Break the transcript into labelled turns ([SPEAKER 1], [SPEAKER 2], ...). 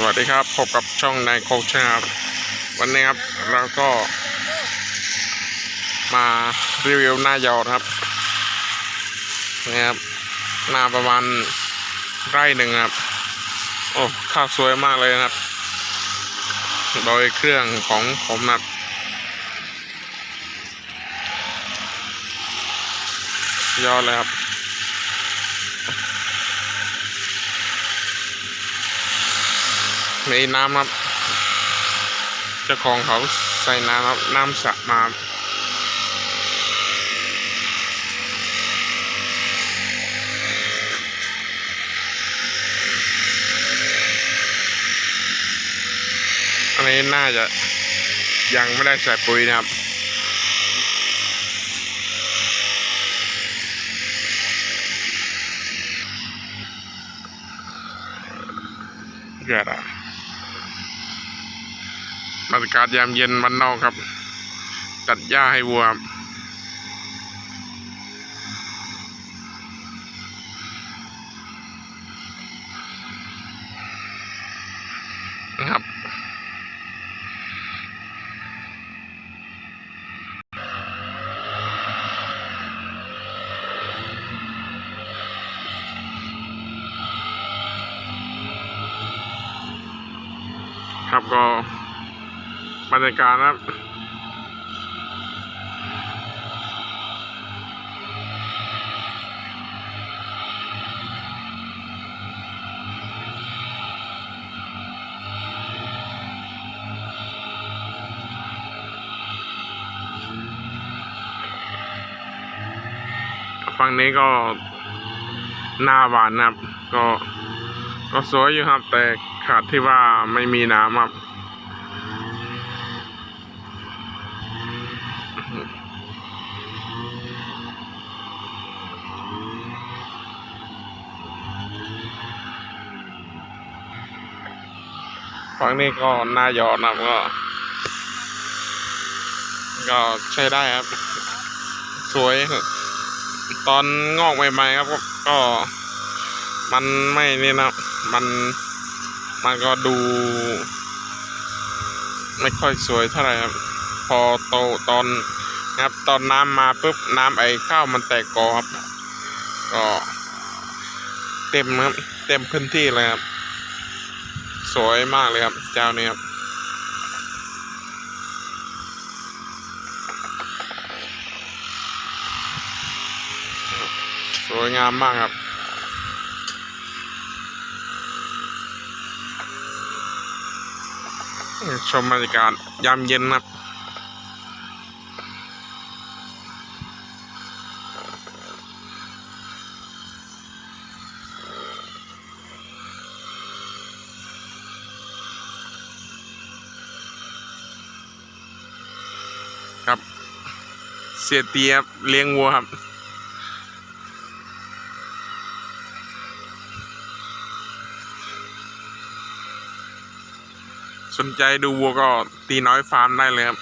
[SPEAKER 1] สวัสดีครับ พบกับช่องนายโคชนะครับ วันนี้ครับเราก็ มารีวิวหน้ายอนะครับนี่ครับหน้าประมาณไร่หนึ่งครับ โอ้ข้าวสวยมากเลยนะครับ โดยเครื่องของผมนะครับยอดเลยครับ มีน้ำครับเจ้าของเขาใส่น้ำครับน้ำสระมาอันนี้น่าจะยังไม่ได้ใส่ปุ๋ยนะครับเกิดอะ บรรยากาศยามเย็นวันนอกครับ ตัดหญ้าให้วัวครับนะครับครับก็ บรรยากาศนะครับฝั่งนี้ก็หน้าหวานนะครับ ก็ ก็สวยอยู่ครับ แต่ขาดที่ว่าไม่มีน้ำครับ ฝั่งนี้ก็หน้าหยอดนะครับก็ ก็ใช้ได้ครับ สวย ตอนงอกใหม่ๆครับก็ก็ มันไม่นี่นะมันมันก็ดู ไม่ค่อยสวยเท่าไหร่ครับ พอโตตอนครับ ตอนน้ำมาปุ๊บน้ำไอ้ข้าวมันแตกกอครับ ก็ เต็มครับ เต็มพื้นที่เลยครับ วยมากเลยครับ เจ้านี้ครับ สวยงามมากครับชมบรรยากาศยามเย็นครับครับ เสียเตียบเลี้ยงวัวครับ สนใจดูวัวก็ตีน้อยฟาร์มได้เลยครับ